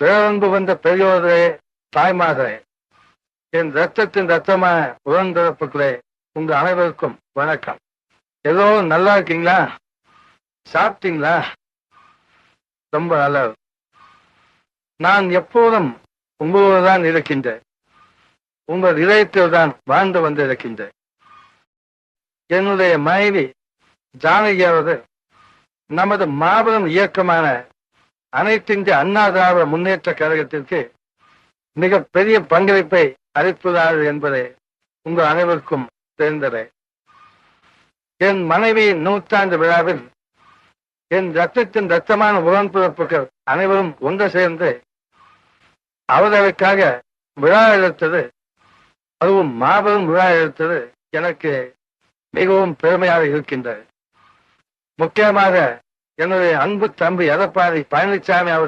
பேரன்பு வந்த பெரியோரே தாய்மார்களே என் ரத்தத்தின் ரத்தமான உடன்பிறப்புகளே உங்க அனைவருக்கும் வணக்கம். ஏதோ நல்லா இருக்கீங்களா? சாப்பிட்டீங்களா? ரொம்ப நல்லது நான் எப்போதும் உங்களோடு தான் இருக்கின்றேன். உங்கள் இதயத்தில் தான் வாழ்ந்து வந்து இருக்கின்றேன். என்னுடைய மனைவி ஜானகியாவது நமது மாபெரும் இயக்கமான அனைத்திந்திய அண்ணா திராவிட முன்னேற்ற கழகத்திற்கு மிக பெரிய பங்களிப்பை அளிப்பதாது என்பதை உங்கள் அனைவருக்கும் தெரிந்ததே. என் மனைவியின் நூற்றாண்டு விழாவில் என் ரத்தத்தின் ரத்தமான உடன்பிறப்புகள் அனைவரும் ஒன்று சேர்ந்து அவர்களுக்காக விழா எடுத்தது அதுவும் மாபெரும் விழா எடுத்தது எனக்கு மிகவும் பெருமையாக இருக்கின்றது. முக்கியமாக என்னுடைய அன்பு தம்பி எடப்பாடி பழனிசாமி அவர்கள்